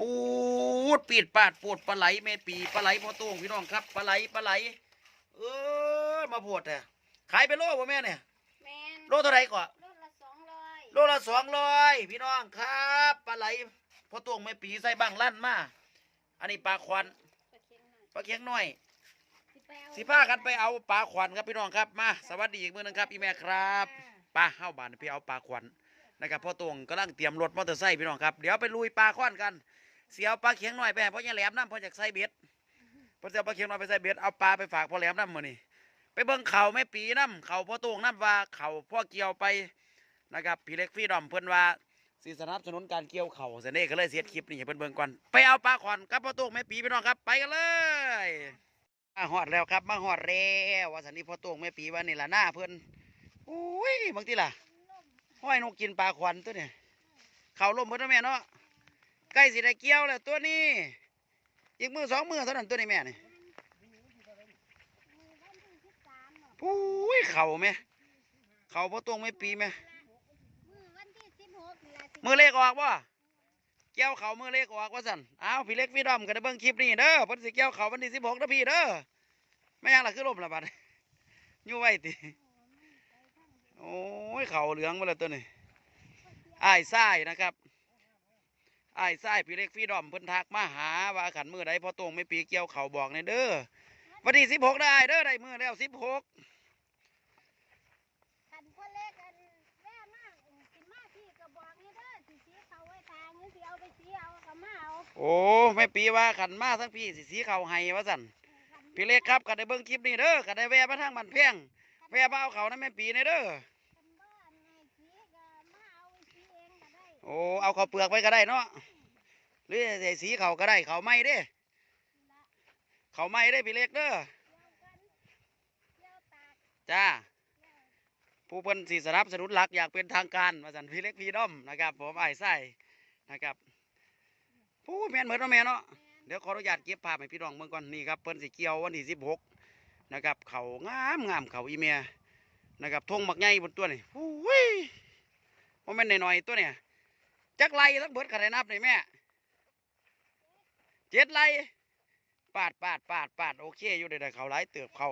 ปูดปีดปาดปวดปลาไหลแม่ปีปลาไหลพ่อโต้งพี่น้องครับปลาไหลปลาไหล เออมาปวดแต่ขายไปโลบ่แม่เนี่ยแมนโลเท่าไหร่ก่อนรถละสองร้อยโลละสองร้อยพี่น้องครับปลาไหลพ่อโต้งแม่ปีใส่บังลั่นมาอันนี้ปลาควันปลาเค็มหน่อยปลาเคียงน้อยสิไปเอาสิพากันไปเอาปลาขวัญครับพี่น้องครับมาสวัสดีอีกมื้อหนึงครับอีแม่ครับไป้าเข้าบ้านไปเอาปลาขวัญนะครับพ่อตวงกำลังเตรียมรถมอเตอร์ไซค์พี่น้องครับเดี๋ยวไปลุยปลาขวัญกัน เสียเอาปลาเคียงหน่อยไปให้พ่อใหญ่แหลมน้ำพ่อจากใส่เบ็ดพ่อจะเอาปลาเคียงหน่อยไปใส่เบ็ดเอาปลาไปฝากพ่อแหลมน้ำมือนี้ไปเบิ่งเขาแม่ปีน้ำเขาพ่อตวงน้ำว่าเขาพ่อเกี่ยวไปนะครับพี่เล็กพี่ดอมเพิ่อนว่าสิสนับสนุนการเกี่ยวเขาเสน่ห์ก็เลยเสียคลิปนี่ให้เพิ่อนเบิ่งก่อนไปเอาปลาขวัญกับพ่อตวงแม่ปีพี่น้องครับไปกันเลยมาหอดแล้วครับมาหอดแล้ววันนี้พ่อตวงแม่ปีว่านี่ล่ะหน้าเพิ่อนอุ้ยบางทีล่ะห้อยนกกินปลาควันตัวเนี่ยเขาล่มเพิ่นเนแม่เนาะ ใกล้สิได้เกี่ยวแล้วตัวนี้ อีกมือสองมือเท่านั้นตัวนี้แม่นี่มือวันที่สิบสามเนาะอุ้ยเข่าแม่เข่าพอตวงแม่ปีแม่มือวันที่สิบหกนี่ล่ะสิมือเล็กออกบ่เกี่ยวเข่ามือเล็กออกว่าสันอ้าวพี่เล็กพี่ดอมก็ได้เบิ่งคลิปนี้เด้อพิ่นสิเกี่ยวเข่าวันที่สิบหกนะพี่เด้อไม่ยังล่ะคือลมละบัดยู่ไว้ติโอ้ยเขาเหลืองมาแล้วตัวนี้อ้ายไส้นะครับ อ้ายไส้พี่เล็กพี่ดอมเพิ่นทักมาหาว่าขันมือใดพอตรงไม่ปีเกี่ยวเขาบอกในเด้อวันที่สิบหกได้เด้อได้มือแล้วสิบหกคันพ่อเล็กอันแว่มากสิมาพี่ก็บอกนี่เด้อสิสีเขาไว้ทางนี่สิเอาไปสีเอาก็มาเอาโอ้ไม่ปีว่าขันมาทั้งพี่สิสีเขาให้ว่าสั่นพี่เล็กครับกันได้เบิ่งคลิปนี้เด้อกันได้แวะมาทางบันเพียงแวะมาเอาเขานะแม่ปีในเด้อ คันบ้านไงสีก็มาเอาไปสีเองก็ได้ โอ้เอาเขาวเปลือกไว้ก็ได้เนาะหรือใส่สีเขาก็ได้เขาไม่เด้เขาไม่ได้พี่เล็กเด้อจ้าผู้เพิ่นสีสนับสนุนหลักอยากเป็นทางการมาสันพี่เล็กพี่ด้อมนะครับ ผมไอ้ไส้นะครับผู้แม่นเหมือนเนาแม่เนาะเดี๋ยวขออนุญาตเก็บภาพให้พี่น้องเบิ่งก่อนนี่ครับเพิ่นสิเกียววันที่สิบหกนะครับเขางามงามเขาอีเมียนะครับทงบักใหญ่บนตัวนี่โอ้ยโมเมนหน่อยๆตัวเนี่ย จักไรทั้งเบิดขนาดนับนี่แม่เจ็ดไรปาดปาดปาดปาดโอเคอยู่ได้ๆเขาหลายเติบเขา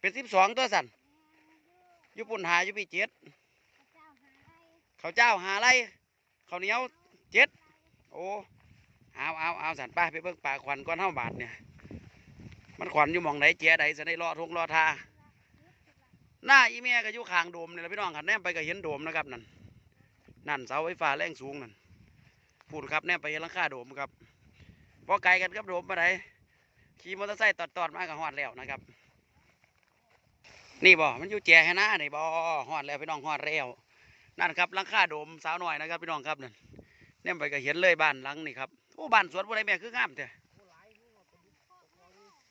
เป็นสิบสองตัวสันแม่อยู่ญี่ปุ่นหาอยู่ปีเจ็ดพระเจ้าหาไล่เขาเจ้าหาไรเขาเหนียวเจ็ดโอ้เอาเอาเอาสันป้าไปเบิ่งป่าขวัญก้อนเท่าบาทเนี่ยมันขวัญอยู่มองไหนเจ๊ใดจะได้รอทงรอทาหน้าอีเมียก็อยู่ข้างโดมเนี่แหละพี่น้องขันแนมไปก็เห็นโดมนะครับนั่น นั่นเสาไฟฟ้าแรงสูงนั่นพูดครับแนมไปเห็นลังคาโดมครับพอไกลกันกับโดมมาไหนขี่มอเตอร์ไซค์ตอดๆมากับฮอดแล้วนะครับ นี่บ่มันอยู่แจให้หน้านี่บ่ฮอดแล้วพี่น้องฮอดแล้วนั่นครับลังคาโดมสาวหน่อยนะครับพี่น้องครับนั่นเนี่ยไปก็เห็นเลยบ้านหลังนี่ครับโอ้บ้านสวนบ่ได้แม่คืองาม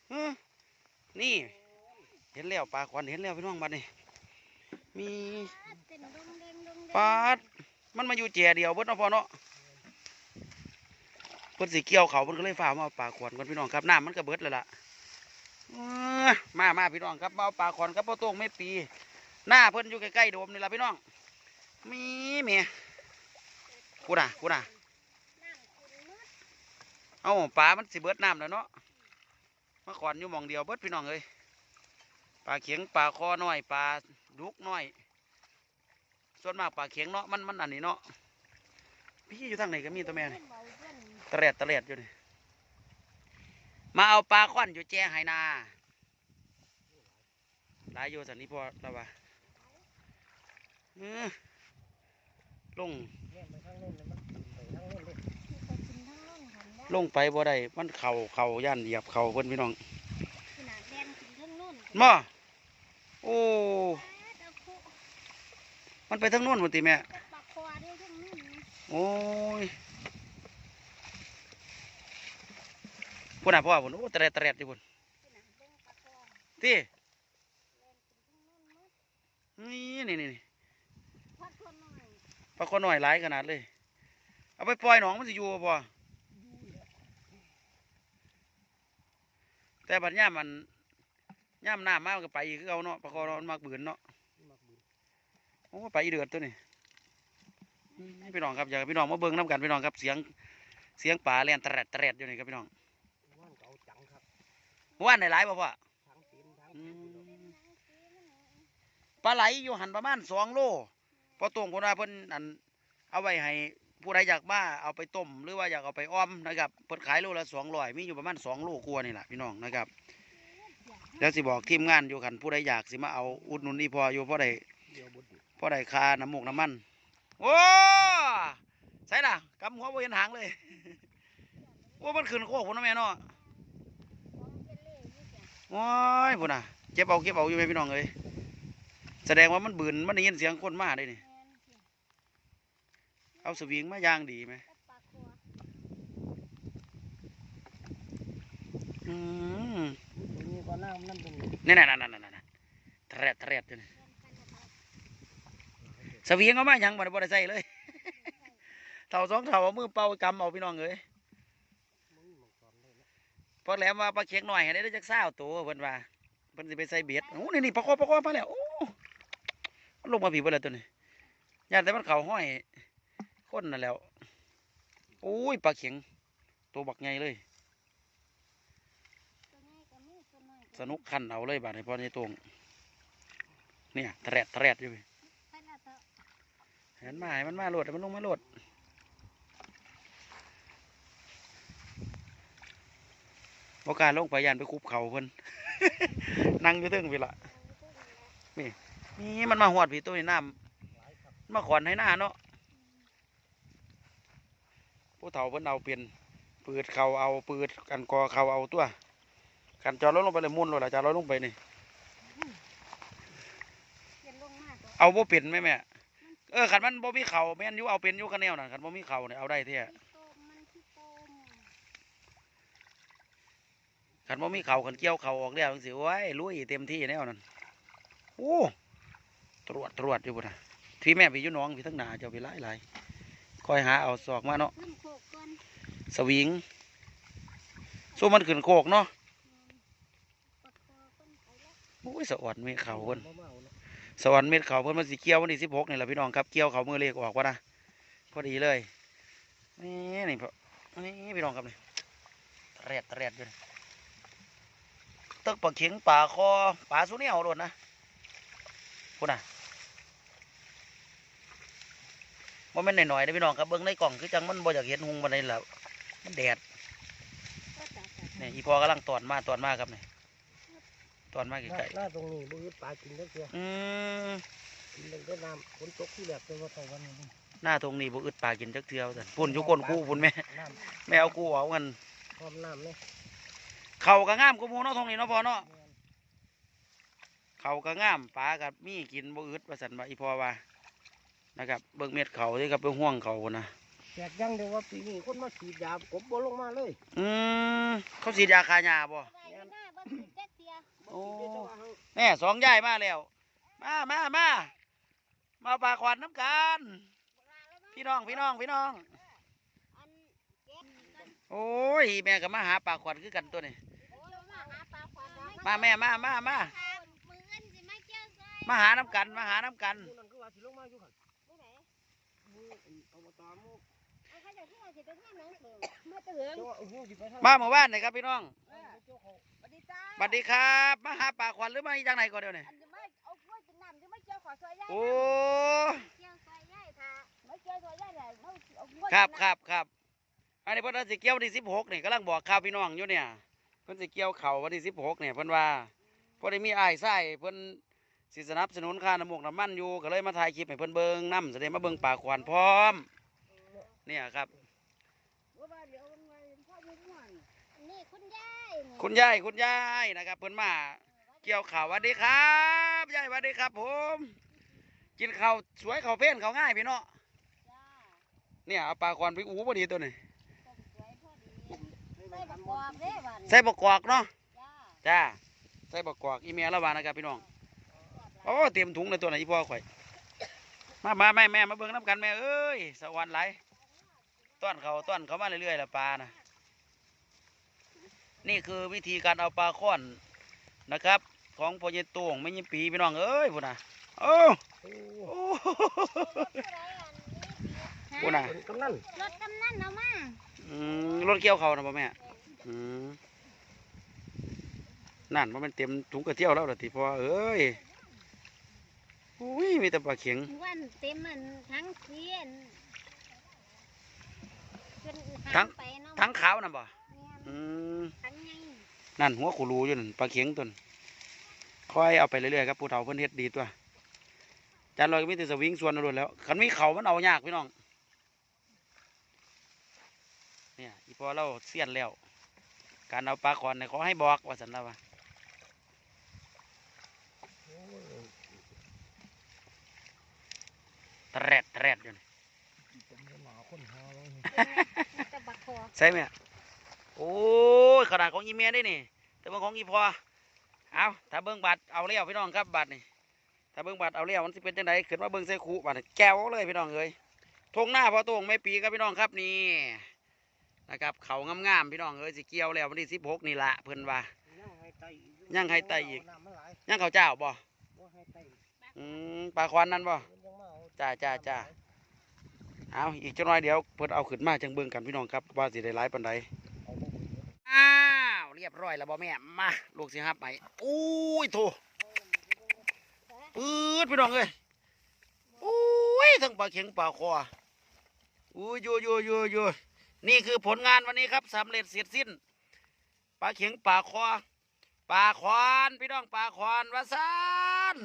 เฮ้อนี่เห็นแล้วปลาควันเห็นแล้วพี่น้องบัดนี้มีปลาด มันมาอยู่แจเดียวเบิดเนาะพ่อเนาะเพิ่นสิเกี่ยวเขาเพิ่นก็เลยฝ่ามาเอาปลาขวานก่อนพี่น้องครับน้ำมันก็เบิดแล้วล่ะมามาพี่น้องครับมาเอาปลาขวานครับพ่อโต้งไม่ปี หน้าเพิ่นอยู่ใกล้ๆโดมนี่ล่ะพี่น้องมีเมียกูน่ะกูน่ะเอ้าปลามันสิเบิดน้ำแล้วเนาะมาขอนอยู่หมองเดียวเบิดพี่น้องเอ้ยปลาเข็งปลาคอน้อยปลาดุกน้อย ส่วนมากปลาเข็งเนาะมันมันอันนี้เนาะพี่อยู่ทางไหนก็มีตัวแม่นี่เบาเพื่อนตะเลียดตะเลียดอยู่นี่มาเอาปลาขวัญอยู่แจ้ไหนาหลายอยู่สันนี้พอแล้ววะเออลงไปกินทั้งล่องหันบ่ลงไปบ่ได้มันเข่าเข่าย่านเหยียบเข่าเพิ่นพี่น้องขนาดแดนกินทั้งนู่นมาโอ้เจ้าคุ มันไปทางโน้นหมดติแม่ปากคอได้ทั้งนู่นนะโอ้ยพุ่นน่ะพ่อพุ่นโอ้ตะเลียดตะเลียดอยู่พุ่นขนาดเด้งปากคอที่นี่นี่นี่นี่พัดคนหน่อยปลาคอน้อยหลายขนาดเลย เอาไปปล่อยหนองมันสิอยู่บ่พ่อแต่บัดย่ามมันย่ามน้ำมามันก็ไปอีกคือเอาเนาะปลาคอมันมักบืนเนาะ โอ้ไปอีเดือดตัวนี่พี่น้องครับอยากให้พี่น้องมาเบิ่งน้ำกันพี่น้องครับเสียงเสียงป่าแล่นแตรดแตรดอยู่นี่ครับพี่น้องว่านเก่าจังครับว่านในหลายบ่พ่อทั้งตีนทั้งอืตีนมปลาไหลอยู่หันประมาณสองโลพอตรงคนว่าเพิ่นอันเอาไว้ให้ผู้ใดอยากมาเอาไปต้ม หรือว่าอยากเอาไปอ้อมนะครับเพิ่นขายโลละสองร้อยมีอยู่ประมาณสองโลกว่านี่แหละพี่น้องนะครับแล้วสิบอกทีมงานอยู่กันผู้ใดอยากสิมาเอาอุดหนุนนี่พออยู่เพราะใด เดียวบดดิเพราะใดคาน้ำมูกน้ำมัน โอ้ใส่ล่ะกำหัวบ่เห็นหางเลยว่ามันขึ้นโคกพุ่นนะแม่เนาะของเป็นเล่อยู่จ้ะโอ้ยพุ่นน่ะเก็บเอาเก็บเอาอยู่ไหมพี่น้องเอ้ยแสดงว่ามันบืนมันได้ยินเสียงคนมาได้นี่แม่นจ้ะเอาสวิงมาย่างดีไหมกับปลาคออืมตรงนี้ก็น้ำนั่นตรงนี้นี่นั่นนั่นนั่นนั่นแทรดแทรดอยู่นี่ แม่นกันนะครับ สวิงเอามาหยังบ่ได้บ่ได้ใส่เลย เท่าสองเท่าเอามือเป่ากำเอาพี่น้องเอ้ยมึงมังกรเลยนะพอแหลมว่าปลาเค็งหน่อยให้ได้จักซ่าตัวเพิ่นว่าเพิ่นสิไปใส่เบ็ดโอ้นี่นี่ปลาคอปลาคอมาแล้วโอ้มันลงมาผีเบิดแล้วตัวนี้ย่านแต่มันเข่าห้อยคนนั่นแล้วโอ้ยปลาเข็งตัวบักใหญ่เลย สนุกขันเอาเลยบาดนี้พอในตรงเนี่ยแทรดแทรดอยู่เว้ย ไปละเถอะ ให้มันมาให้มันมาโหลดมันลงมาโหลดบกล้ารลงไปยานไปคุบเขาเพิ่นนั่งอยู่เทึงพี่ละนี่มันมาหวดพี่ตัวนี้น้ายครับำมาขอนให้หน้าเนาะผู้เฒ่าเพิ่นเอาเป็นปืดเขาเอาปืดกันกอเขาเอาตัวกันจอดรถลงไปเลยมุ่นเลยล่ะจอดรถลงไปนี่เปลี่ยนลงมากกว่เอาบ่เป็นไหมแม่ เออขันมันบ่มีเข่าแม่นยู่เอาเป็นยู่คะแนวนั่นขันบ่มีเข่าเนี่ยเอาได้เท่มันโตมมันขี้โตมขันบ่มีเข่าขันเกี่ยวเข่าออกแล้วจังสิโอ้ยลุยเต็มที่แนวนั่นโอ้ตรวจตรวจอยู่พุ่นะที่แม่ไปอยู่หน้องพี่ทั้งหนาเจ้าไปหลายหลายคอยหาเอาศอกมาเนาะสวิงสู้มันขึ้นโคกเนาะโอ้ยสะอดม็ดเขาเพิ่นบ่เมาเน สวรรค์เม็ดเขาเพิ่นมันสิเกี่ยววันที่สิบหกนี่แหละพี่น้องครับเกี่ยวเขามือเลขออกวะนะพอดีเลยนี่นี่พอนี่พี่น้องครับนี่แรดแรดอยู่นี่ตึกปลาเข็งปลาคอปลาสุเนี่ยวโดดนะพูดนะว่ามันหน่อยๆนะพี่น้องครับเบิ้งในกล่องคือจังมันบ่อยากเห็นหุงบันไดแล้วมันแดดนี่อีพอกำลังตอนมาตอนมาครับเนี่ย ตอนมาหน้าไกลหน้าตรงนี้บ่อึดปลากินได้เสียๆอืมกินได้น้ำฝนตกที่แหลกแต่ว่าเท่าวันนี้หน้าตรงนี้บ่อึดปลากินจักเที่ยวแต่พุ่นอยู่ก้นคู่พุ่นแม่น้แม่เอากูเอาเงินำพร้อมน้ำเนี่ยเขาก็งามกูมูเนาะทงนี้เนาะพอเนาะ เขาก็งามปลากับมีกินบ่อึดว่าสันว่าอีพอว่านะครับเบิ่งเม็ดเขาที่กับไปห่วงเขาพุ่นนะแจกยังเดียวว่าปีนี้คนมาฉีดยากบบ่ลงมาเลยอืมเขาสีดยาคาหญ้าบ่ ไปหน้าบ้านติดแจ๊ก แต่ว่าเฮาแน่สองยายมาแล้ว มามามามาปลาขวัญน้ำกัน พี่น้องพี่น้องพี่น้องอันเก็บกันโอ้ยแม่ก็มาหาปลาขวัญคือกันตัวนี้โอ้ยมาหาปลาขวานมาแม่มามามามือเงินสิมาเจ้าซอยมาหาน้ำกันมาหาน้ำกัน มาอยู่หั่นผู้ไหนหมู่อบตหมู่เอาเขาจะที่ไหนสิไปที่ไหนเสือมาเตือนเจ้าว่าเอาหูสิไปทางมาหมู่บ้านหน่อยครับพี่น้องเจ้าเขาสวัสดีจ้าสวัสดีครับ มาหาปลาขวัญหรือมาจากไหนก่อนเดี๋ยวนี้อันจะไม่เอากล้วยกินน้ำจะไม่เจ้าขอซอยย่ายโอ้เจ้าซอยย่ายค่ะไม่เจ้าซอยย่ายเลยเอาเอากล้วยครับครับครับอันนี้เพิ่นว่าสิเกี่ยววันที่สิบหกนี่กำลังบอกข่าวพี่น้องอยู่เนี่ยเพิ่นสิเกี่ยวเข่าวันที่สิบหกเนี่ยเพิ่นว่าเพอได้มีอ้ายไส้เพิ่นสิสนับสนุนค่าน้ำมูกน้ำมันอยู่ก็เลยมาถ่ายคลิปให้เพิ่นเบิ่งนำแสดงมาเบิ่งปลาขวัญพร้อม เนี่ยครับว่าเดี๋ยวไงพ่อยุ่งมันนี่คุณยายคุณยายคุณยายนะครับ เพิ่นมา เกี่ยวข่าวสวัสดีครับยายสวัสดีครับ ผม กินข้าวสวยข้าวเพ่นข้าวง่ายพี่เนาะจ้าเนี่ยเอาปลาขวัญไปอูพอดีตัวนี้ต้มสวยพอดีใส่บักกวาดเด้บันใส่บกกอกเนาะจ้าจ้าใส่บกกอกอีเมียละวานะครับพี่น้องโอ้เตรียมถุงเลยตัวไหนอีพ่อข่อย มามาแม่แม่มาเบิ่งน้ำกันแม่เอ้ยสวรรค์ไหล ต้อนเขาต้อนเขามาเรื่อยๆละปลานะนี่คือวิธีการเอาปลาข้อนนะครับ ของพ่อเยตวงไม่ยิปีพี่น้องเอ้ยพุ่นนะโอ้โอ้โอ้ผู้ใดอันนี้ปีพูดน่ะเป็นกำนันรถกำนันเอามาอืมรถเกี่ยวเขานะพ่อแม่อืมนั่นว่ามันเต็มถุงกระเที่ยวแล้วล่ะทีพ่อเอ้ยอุ้ยมีแต่ปลาเข็งวันเต็มมันทั้งเสียน จนหาทั้งไปเนาะทั้งขาวน่ะบ่แม่นอืมทั้งไงนั่นหัวขูรูอยู่นั่นปลาเข็งตัวนั้นค่อยเอาไปเรื่อยๆครับผู้เฒ่าเพิ่นเฮ็ดดีตัวจานลอยก็มีแต่สวิงส่วนรวดแล้วคันมีเขามันเอายากพี่น้อง เนี่ยอีพอเราเสียนแล้ว การเอาปลาคอนเนี่ยขอให้บอกว่าสันเราว่าแตรดแตรดอยู่นี่ ใช่ไหมโอ้ยขนาดของอีเมียได้นี่แต่ว่าของอีพอเอาถ้าเบิ้งบัตรเอาเลี้ยวพี่น้องครับบัตรนี่ถ้าเบิ้งบัตรเอาเลี้ยวมันสิเป็นจังไดขึ้นมาเบิ้งใส่คูบัตรนี่แก้วเลยพี่น้องเอ้ยทงหน้าพอตรงไม่ปีครับพี่น้องครับนี่นะครับเขางามๆพี่น้องเอ้ยสิเกี่ยวแล้ววันที่สิบหกนี่ละเพิ่นว่าย่างไข่ไตอีกย่างเขาเจ้าบ่อืมปลาควันนั่นบ่จ้าจ้าจ้า เอาอีกจังน้อยเดี๋ยวเพิ่นเอาขึ้นมาจังเบิ่งกันพี่น้องครับว่าสิได้หลายปานใดอ้าวเรียบร้อยแล้วบ่แม่มาลูกสิครับไปอุ้ยโถปืดพี่น้องเอ้ยอุ้ยทั้งปลาเข็งปลาคออุ้ยโยโยโยโยนี่คือผลงานวันนี้ครับสำเร็จเสร็จสิ้นปลาเข็งปลาคอปลาคอนพี่น้องปลาคอนวาซาน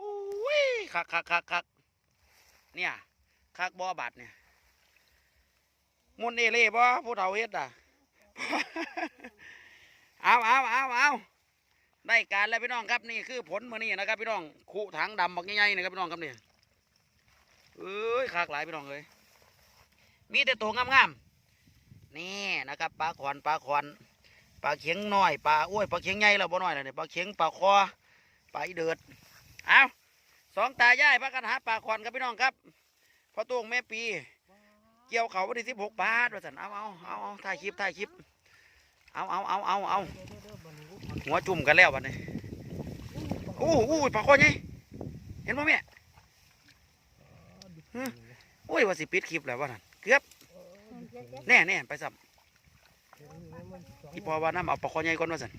อุ้ยคักคักคักคักเนี่ย คักบ่อบาดเนี่ยมุนเอเล่บ่ผู้เฒ่าเฮ็ดอะเอาเอาเอาเอาได้การแล้วพี่น้องครับนี่คือผลมือนี่นะครับพี่น้องขู่ถังดำบักใหญ่ๆนะครับพี่น้องครับเนี่ยเอ้ยคากหลายพี่น้องเลยมีแต่ตัวงามๆนี่นะครับปลาขอนปลาขอนปลาเข็งน้อยปลาอ้วยปลาเข็งใหญ่แล้วบ่น้อยแล้วเนี่ยปลาเข็งปลาคอปลาอีเดือดเอาสองตายายพากันหาปลาขอนครับพี่น้องครับ อตวงแม่ปี เกี่ยวเขาวันที่สิบหกบาทว่าสันเอาเอาเอาเอาถ่ายคลิปถ่ายคลิป เอาเอาเอาเอาเอาเดี๋ยวเดี๋ยวบัดนี้กูขอหัวจุ่มกันแล้ววันนี้โอ้โหปลาคอไงเห็นป่ะแม่ดิบฮะโอ้ยว่าสิปิดคลิปแล้วว่านั่นเกือบแน่แน่ไปสับอีพอว่าน้ำเอาปลาคอใหญ่ก่อนว่าสัน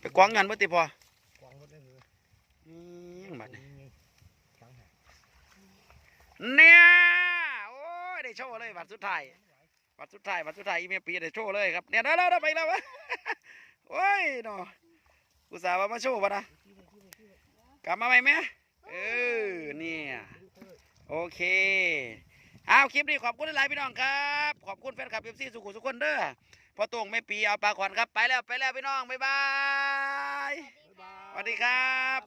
ไปกวางเงินบ่ติพอกวางหมดเลยเหรอ อืมบัดนี้ นี่จังหะ เนี่ยโอ้ยได้โชว์เลยบัตรสุดท้ายบัตรสุดท้ายบัตรสุดท้ายอีเมลปีได้โชว์เลยครับเนี่ยได้แล้วได้ไปแล้ววะโอ้ยเนาะอุตส่าห์ว่ามาโชว์ปะนะกลับมาไหมแม่เออเนี่ยโอเคเอาคลิปนี้ขอบคุณหลายพี่น้องครับ ขอบคุณแฟนคลับเอฟซีสุขุสุขคนเด้อพอตวงแม่ปีเอาปลาขวัญครับไปแล้วไปแล้วพี่น้องบ๊ายบายบ๊ายบายสวัสดีครับ